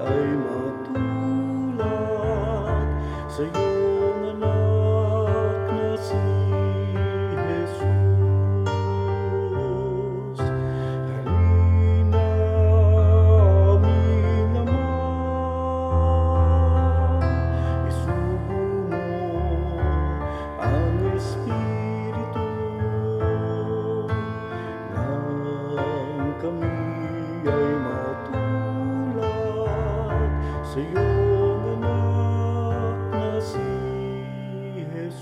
ay matulad sa'yo. sa iyong anak na si Jesus.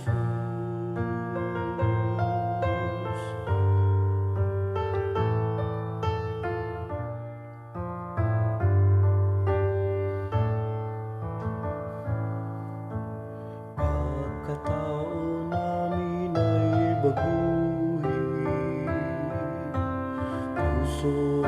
Pagkatao namin ay baguhin, puso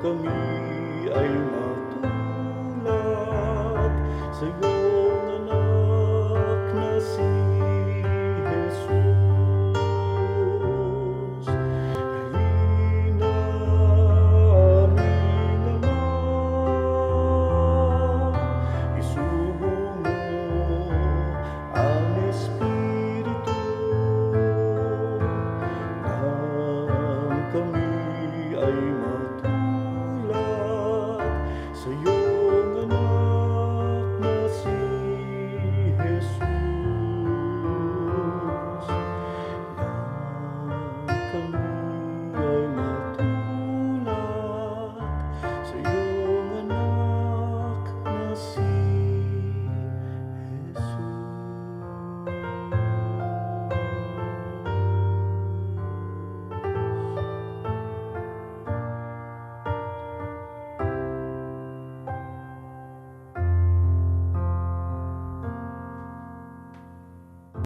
kami ay matulad sa'yo So you